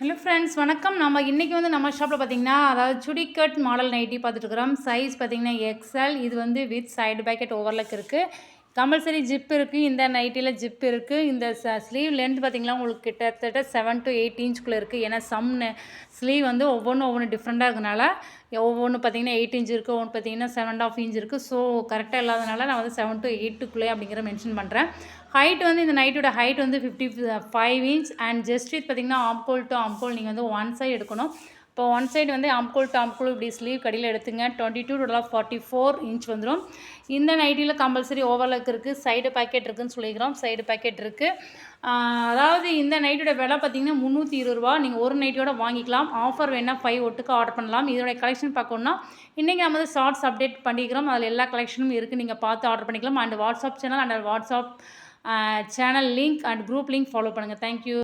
Hello friends வணக்கம். நம்ம இன்றைக்கி வந்து நம்ம ஷாப்பில் பார்த்தீங்கன்னா அதாவது சுடிக்கட் மாடல் நைட்டி பார்த்துட்டுருக்குறோம் சைஸ் பார்த்தீங்கன்னா எக்ஸ்எல் இது வந்து வித் சைடு பேக்கெட் ஓவர்லக் இருக்குது கம்பல்சரி ஜிப் இருக்குது இந்த நைட்டியில் ஜிப் இருக்குது இந்த ஸ்லீவ் லென்த் பார்த்தீங்கன்னா உங்களுக்கு கிட்டத்தட்ட செவன் டு எயிட் இன்ச்சுக்குள்ளே இருக்குது ஏன்னா சம் ஸ்லீவ் வந்து ஒவ்வொன்றும் ஒவ்வொன்று டிஃப்ரெண்ட்டாக இருக்கனால ஒவ்வொன்று பார்த்தீங்கன்னா எயிட் இன்ச் இருக்குது ஒன்று பார்த்தீங்கன்னா செவன் அண்ட் ஆஃப் இன்ச் இருக்குது ஸோ கரெக்டாக இல்லாதனால நான் வந்து செவன் டு எயிட்டுக்குள்ளே அப்படிங்கிற மென்ஷன் பண்ணுறேன் ஹைட் வந்து இந்த நைட்டோட ஹைட் வந்து fifty five inch and just width பார்த்திங்கன்னா ஆம்போல் டு ஆம்போல் நீங்கள் வந்து ஒன் சைடு எடுக்கணும். இப்போ ஒன் சைடு வந்து ஆம்கோல் டு இப்படி ஸ்லீவ் கடியில் எடுத்துங்க. டுவெண்ட்டி டூ டோலாக ஃபார்ட்டி ஃபோர் இன்ச் வந்துடும் இந்த நைட்டியில் கம்பல்சரி ஓவர்லக் இருக்குது சைடு பேக்கெட் இருக்குதுன்னு சொல்லிக்கிறோம். சைடு பேக்கெட் இருக்குது அதாவது இந்த நைட்டோட விலை பார்த்தீங்கன்னா முந்நூற்றி இருபது ரூபா. நீங்கள் ஒரு நைட்டோட வாங்கிக்கலாம். ஆஃபர் வேணால் ஃபைவ் ஒட்டுக்கு ஆர்டர் பண்ணலாம். இதோடைய கலெக்ஷன் பார்க்கணுன்னா இன்றைக்கி நம்ம வந்து ஷார்ட்ஸ் அப்டேட் பண்ணிக்கிறோம். அதில் எல்லா கலெக்ஷனும் இருக்குது நீங்கள் பார்த்து ஆர்டர் பண்ணிக்கலாம். And WhatsApp channel and WhatsApp channel link and group link follow பண்ணுங்கள் தேங்க்யூ